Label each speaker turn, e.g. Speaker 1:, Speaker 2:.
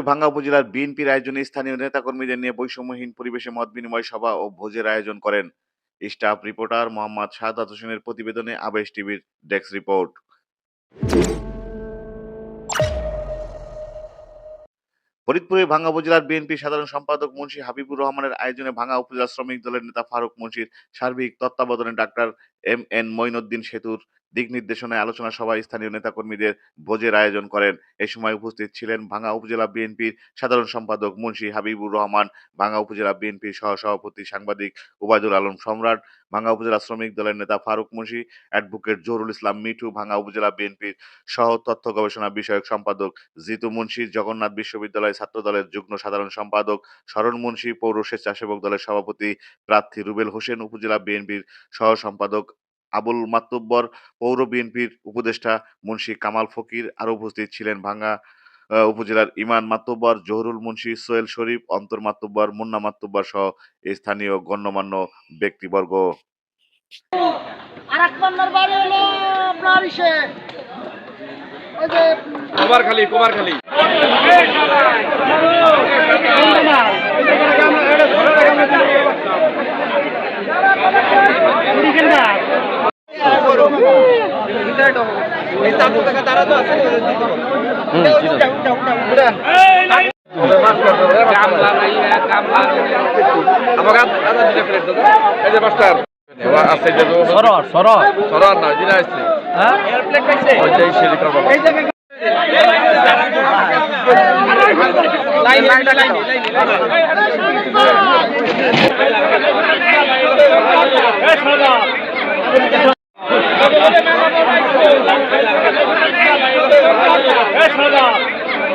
Speaker 1: ভাঙ্গা উপজেলার বিএনপির আয়োজনে স্থানীয় নেতাকর্মীদের নিয়ে বৈষম্যহীন পরিবেশে মত বিনিময় সভা ও ভোজের আয়োজন করেন। স্টাফ রিপোর্টার মোহাম্মদ হোসেনের প্রতিবেদনে আবেশ টিভির ডেস্ক রিপোর্ট। ফরিদপুরে ভাঙ্গা উপজেলার বিএনপি সাধারণ সম্পাদক মুন্সি হাবিবুর রহমানের আয়োজনে ভাঙ্গা উপজেলা শ্রমিক দলের নেতা ফারুক মুন্সির সার্বিক তত্ত্বাবধানে ডাক্তার এম এন মঈনুদ্দিন সেতুর দিক নির্দেশনায় আলোচনা সভায় স্থানীয় নেতাকর্মীদের ভোজের আয়োজন করেন। এ সময় উপস্থিত ছিলেন ভাঙ্গা উপজেলা বিএনপির সাধারণ সম্পাদক মুন্সি হাবিবুর রহমান, ভাঙ্গা উপজেলা বিএনপির সহ সভাপতি সাংবাদিক উবায়দুল আলম সম্রাট, ভাঙ্গা উপজেলা শ্রমিক দলের নেতা ফারুক মুন্সি, অ্যাডভোকেট জহুরুল ইসলাম মিঠু, ভাঙ্গা উপজেলা বিএনপির সহ তথ্য গবেষণা বিষয়ক সম্পাদক জিতু মুন্সি, জগন্নাথ বিশ্ববিদ্যালয় ছাত্র দলের যুগ্ম সাধারণ সম্পাদক শরণ মুন্সি, পৌর স্বেচ্ছাসেবক দলের সভাপতি প্রার্থী রুবেল হোসেন, উপজেলা বিএনপির সহ সম্পাদক আবুল মাতুব্বর পৌর বিএনপির উপদেষ্টা মুন্সি কামাল ফকির আরও উপস্থিত ছিলেন ভাঙ্গা উপজেলার ইমান মাতুব্বর জহরুল মুন্সি সোহেল শরীফ অন্তর মাতুব্বর মুন্না মাতুব্বর সহ স্থানীয় গণ্যমান্য ব্যক্তিবর্গ।
Speaker 2: যে
Speaker 3: কুমারখালী। কুমারখালী।
Speaker 4: সরর সরর
Speaker 3: সরার না দিনা আসছে
Speaker 4: হ্যাঁ এয়ারপ্লেন পাইছে
Speaker 3: ওইটাই সেরে করব
Speaker 4: লাইন লাইন লাইন